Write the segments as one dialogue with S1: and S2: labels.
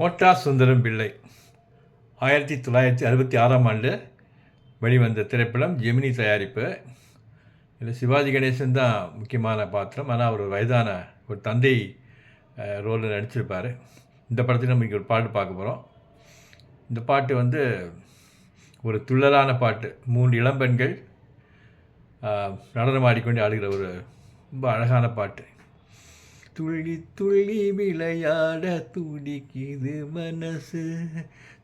S1: மோட்டா சுந்தரம் பிள்ளை ஆயிரத்தி தொள்ளாயிரத்தி அறுபத்தி ஆறாம் ஆண்டு வெளிவந்த திரைப்படம் ஜெமினி தயாரிப்பு. இதில் சிவாஜி கணேசன் தான் முக்கியமான பாத்திரம். ஆனால் அவர் ஒரு வயதான ஒரு தந்தை ரோலில் நடிச்சிருப்பார். இந்த படத்தில் நம்ம இங்கே ஒரு பாட்டு பார்க்க போகிறோம் இந்த பாட்டு வந்து ஒரு துள்ளலான பாட்டு. மூன்று இளம்பெண்கள் நடனம் ஆடிக்கொண்டு ஆடுகிற ஒரு ரொம்ப அழகான பாட்டு. துள்ளி துள்ளி விளையாட துடிக்குது மனசு.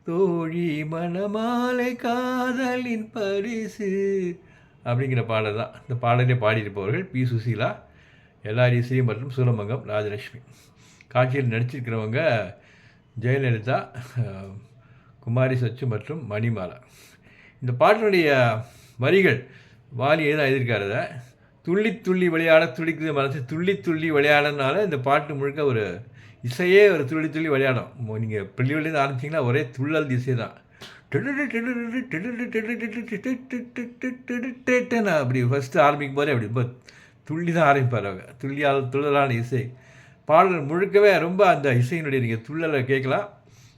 S1: தோழி மணமாலை காதலின் பரிசு. அப்படிங்கிற பாடல் தான் இந்த பாடலே பாடியிருப்பவர்கள் பி. சுசீலா எல்ஆர் இசை மற்றும் சூலமங்கம் ராஜலட்சுமி. காட்சியில் நடிச்சிருக்கிறவங்க ஜெயலலிதா குமாரி சச்சு மற்றும் மணிமாலா. இந்த பாட்டினுடைய வரிகள் வாலி எதுவும் எழுதியிருக்காரு துள்ளி துள்ளி விளையாட துடிக்குது மனசு. துள்ளி துள்ளி விளையாடனால இந்த பாட்டு முழுக்க ஒரு இசையே ஒரு துள்ளி துள்ளி விளையாடும் நீங்கள் பள்ளிவிலேருந்து ஆரம்பிச்சிங்கன்னா ஒரே துள்ளல் இசை தான். அப்படி ஃபஸ்ட்டு ஆரம்பிக்கும் போதே அப்படி ரொம்ப துள்ளி தான் ஆரம்பிப்பார் அவங்க துள்ளியால் துள்ளலான இசை பாடல் முழுக்கவே ரொம்ப அந்த இசையினுடைய நீங்கள் துள்ளலை கேட்கலாம்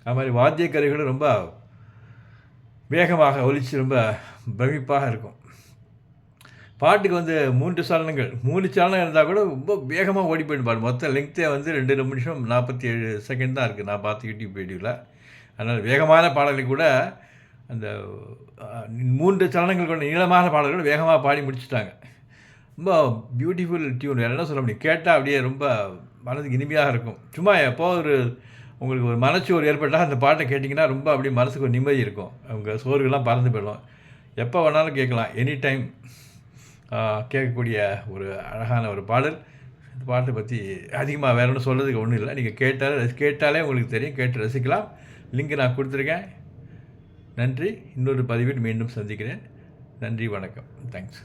S1: அது மாதிரி வாத்திய கருவிகளும் ரொம்ப வேகமாக ஒலிச்சு ரொம்ப பிரமிப்பாக இருக்கும் பாட்டுக்கு வந்து மூன்று சலனங்கள். மூணு சலனம் இருந்தால் கூட ரொம்ப வேகமாக ஓடி போயிடும் பாடு. மொத்த லெங்க்த்தே வந்து ரெண்டு நிமிஷம் நாற்பத்தி ஏழு செகண்ட் தான் இருக்குது நான் பார்த்து யூடியூப் வீடியோவில் அதனால் வேகமான பாடலை கூட அந்த மூன்று சலனங்கள் கொண்ட நீளமான பாடல்கள் வேகமாக பாடி முடிச்சிட்டாங்க. ரொம்ப பியூட்டிஃபுல் டியூன் வேறு என்ன சொல்ல முடியும்? கேட்டால் அப்படியே ரொம்ப மனதுக்கு இனிமையாக இருக்கும். சும்மா எப்போ ஒரு உங்களுக்கு ஒரு மனச்சோறு ஏற்பட்டால் அந்த பாட்டை கேட்டிங்கன்னா ரொம்ப அப்படியே மனசுக்கு ஒரு நிம்மதி இருக்கும். அவங்க சோறுகள்லாம் பறந்து போயிடும். எப்போ வேணாலும் கேட்கலாம். எனி டைம் கேட்கக்கூடிய ஒரு அழகான ஒரு பாடல். இந்த பாட்டை பற்றி அதிகமாக வேற ஒன்றும் சொல்கிறதுக்கு ஒன்றும் இல்லை. நீங்கள் கேட்டாலே கேட்டாலே உங்களுக்கு தெரியும். கேட்டு ரசிக்கலாம். லிங்க் நான் கொடுத்துருக்கேன். நன்றி. இன்னொரு பதிவில் மீண்டும் சந்திக்கிறேன். நன்றி வணக்கம். தேங்க்ஸ்